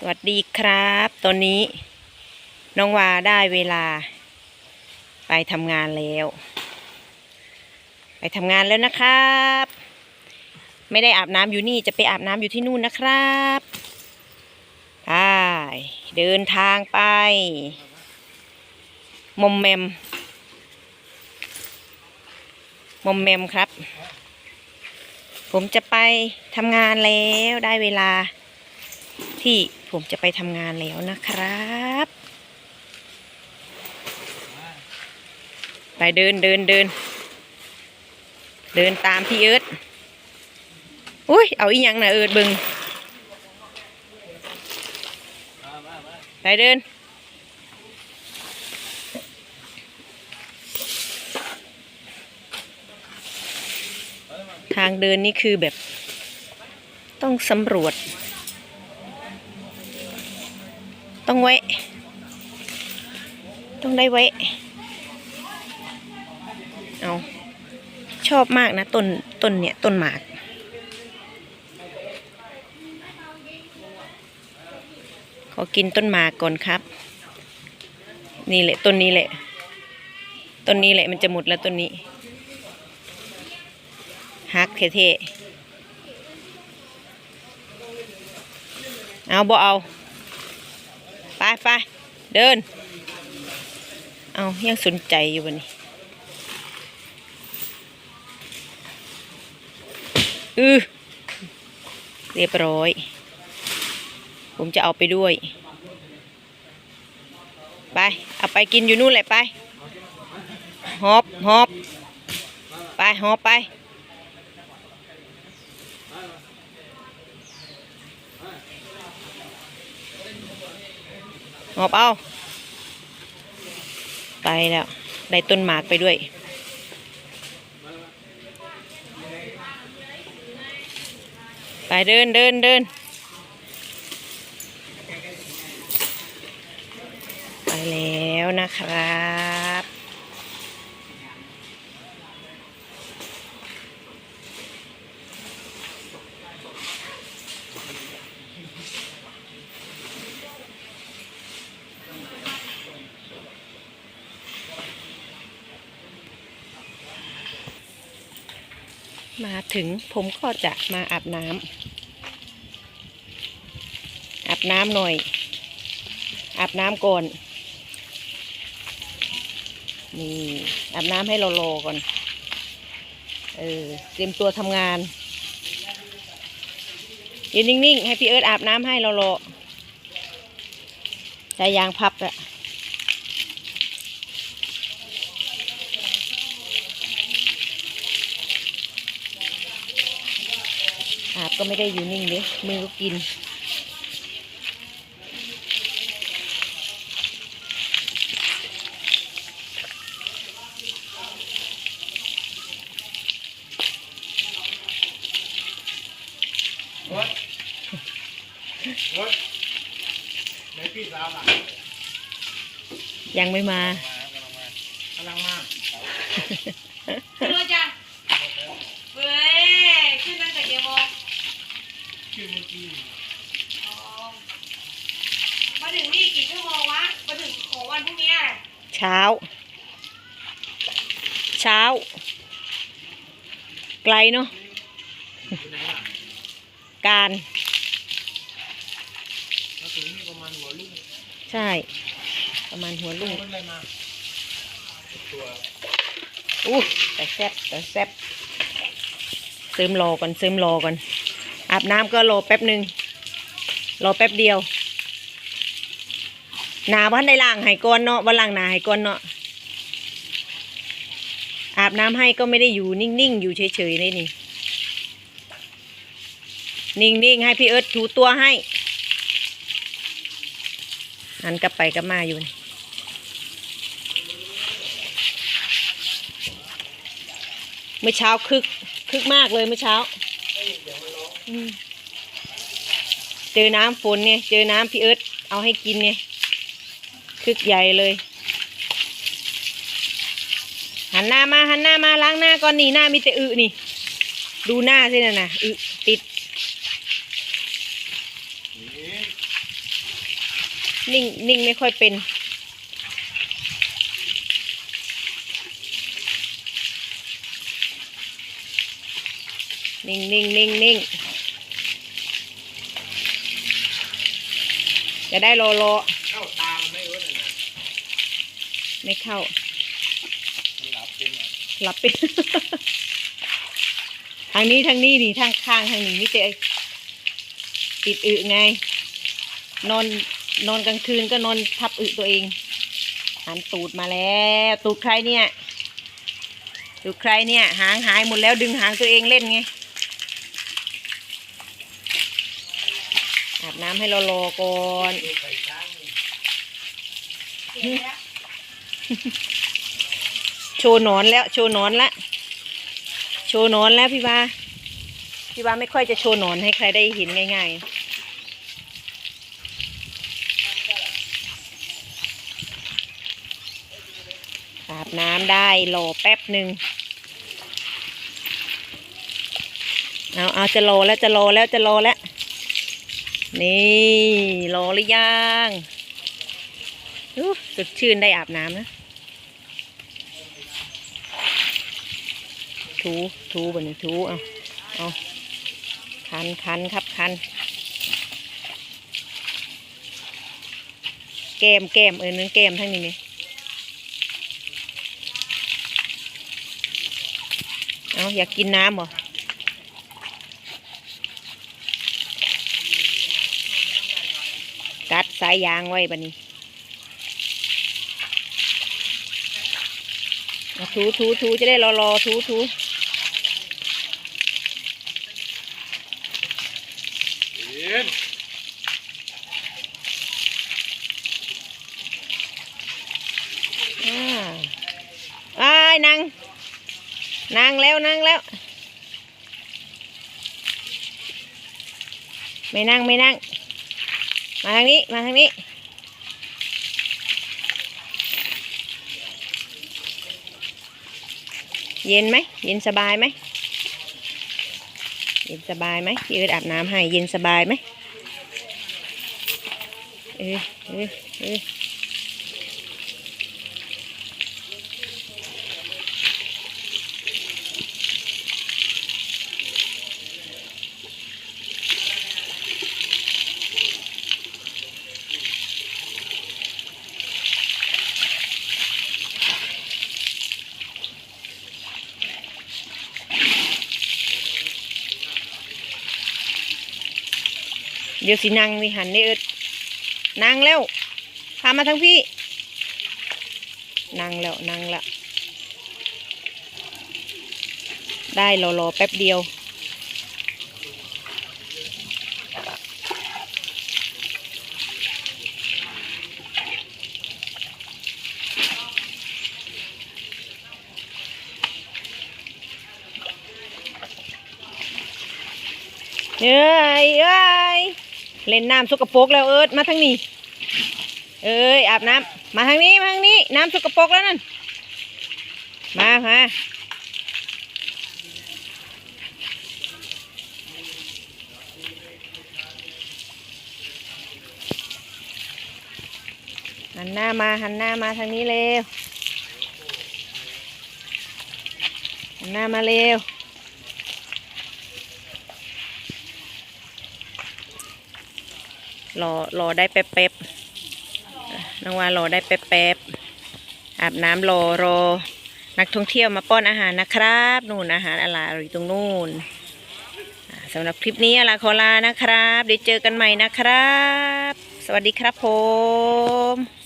สวัสดีครับ ตอนนี้น้องวาได้เวลา ไปทำงานแล้ว ไปทำงานแล้วนะครับ ไม่ได้อาบน้ำอยู่นี่จะไปอาบน้ำอยู่ที่นู่นนะครับไปเดินทางไป มอมแมม มอมแมมครับ ผมจะไปทำงานแล้วได้เวลาที่ ผมจะไปทำงานแล้วนะครับ ไปเดินเดินเดิน เดินตามพี่เอิร์ดอุ้ย เอาอีหยังนะเอิร์ดบึง ไปเดินทางเดินนี่คือแบบต้องสำรวจ ต้องแวะ ต้องได้แวะ เอาชอบมากนะต้นต้นเนี่ยต้นหมากขอกินต้นหมากก่อนครับ นี่แหละต้นนี้แหละต้นนี้แหละมันจะหมดแล้วต้นนี้ฮักเท่ๆเอาบ่เอา ไปไปเดิน เอายังสนใจอยู่บนนี้อือเรียบร้อย ผมจะเอาไปด้วย ไป เอาไปกินอยู่นู่นแหละไปหอบหอบไปหอบไป งอบเอา ไปแล้ว ได้ต้นหมากไปด้วย ไปเดินเดินเดินไปแล้วนะครับ มาถึงผมก็จะมาอาบน้ำอาบน้ำหน่อย อาบน้ำก่อน นี่ อาบน้ำให้เรารอก่อน เออ เตรียมตัวทำงานยืนนิ่งๆ ให้พี่เอิร์ธอาบน้ำให้เรารอใจยางพับอะ อาบก็ไม่ได้อยู่นิ่งเลยมือก็กินวัดวัดไหนพี่สาวล่ะยังไม่มา กำลังมาขึ้นรถจ้ะเฮ้ย ขึ้นตั้งแต่กี่โมง ชื่อเมื่อกี้อ๋อมาถึงนี่กี่ชั่วโมงวะ มาถึงของวันพรุ่งนี้อะเช้า เช้า ไกลเนาะอยู่ไหนล่ะการมาถึงนี่ประมาณหัวลูกใช่ ประมาณหัวลุงมันอะไรมาตัวอู้แต่แซบแต่แซบซึมรอก่อนซึมรอก่อน อาบน้ำก็รอแป๊บหนึ่งรอแป๊บเดียวหนาวันได้ล่างให้ก่อนเนาะวันล่างหนาให้ก่อนเนาะอาบน้ำให้ก็ไม่ได้อยู่นิ่งๆอยู่เฉยๆเลยนี่ นิ่งๆให้พี่เอิร์ธถูตัวให้หันกลับไปกลับมาอยู่เมื่อเช้าคึกคึกมากเลยเมื่อเช้า เจอน้ำฝนไงเจอน้ำพี่เอิร์ธเอาให้กินไงคึกใหญ่เลย หันหน้ามาหันหน้ามาล้างหน้าก่อนนี่หน้ามีแต่อึนี่ ดูหน้าสิน่ะนะอึติด นิ่งนิ่งไม่ค่อยเป็นนิ่งนิ่งนิ่งนิ่ง จะได้รอรอเข้าตามไม่รู้เลยนะไม่เข้ามันหลับเต็มอะหลับไปทางนี้ทางนี้ดิทางข้างทางนี้นี่เตะติดอึไง นอนนอนกลางคืนก็นอนทับอึตัวเองหันตูดมาแล้วตูดใครเนี่ยตูดใครเนี่ย หางหายหมดแล้วดึงหางตัวเองเล่นไง อาบ น้ำให้เรารอก่อนโชว์หนอนแล้ว โชว์หนอนละโชว์หนอนแล้วพี่บาพี่บาไม่ค่อยจะโชว์หนอนให้ใครได้เห็นง่ายๆอาบน้ำได้รอแป๊บหนึ่งเอาเอาจะรอแล้วจะรอแล้วจะรอแล้ว นี่รอหรือยังสดชื่นได้อาบน้ำนะ ถู ถูบนนี้ถูเอาเอาคันคันครับคัน แก้มแก้มเออนึงแก้มทั้งนี้นี่เอาอยากกินน้ำบ่กัด สายยางไว้บันนี้เอาถูถูถูจะได้รอรอถูถูเย็นอ่าอ้ายนั่งนั่งแล้วนั่งแล้ว ไม่นั่งไม่นั่ง มาทางนี้มาทางนี้ เย็นไหมเย็นสบายไหมเย็นสบายไหมพี่เอิร์ดอาบน้ำให้เย็นสบายไหมเออเออเออ ดี๋ยวสินั่งนี่หันนี่เอิดนั่งแล้วพามาทั้งพี่นั่งแล้วนั่งละ ได้รอรอแป๊บเดียวเอ้ยเอ้ย เล่นน้ำสกปรกแล้วเอิดมาทางนี้ เอ้ยอาบน้ำมาทางนี้มาทางนี้ น้ำสกปรกแล้วนั่นมามาหันหน้ามาหันหน้ามาทางนี้เร็วหันหน้ามาเร็ว รอรอได้แป๊บๆน้องวารอได้แป๊บๆอาบน้ำรอรอ นักท่องเที่ยวมาป้อนอาหารนะครับนู่นอาหารอะไรอยู่ตรงนู่นอ่าสำหรับคลิปนี้อลาขอลานะครับ เดี๋ยวเจอกันใหม่นะครับ สวัสดีครับผม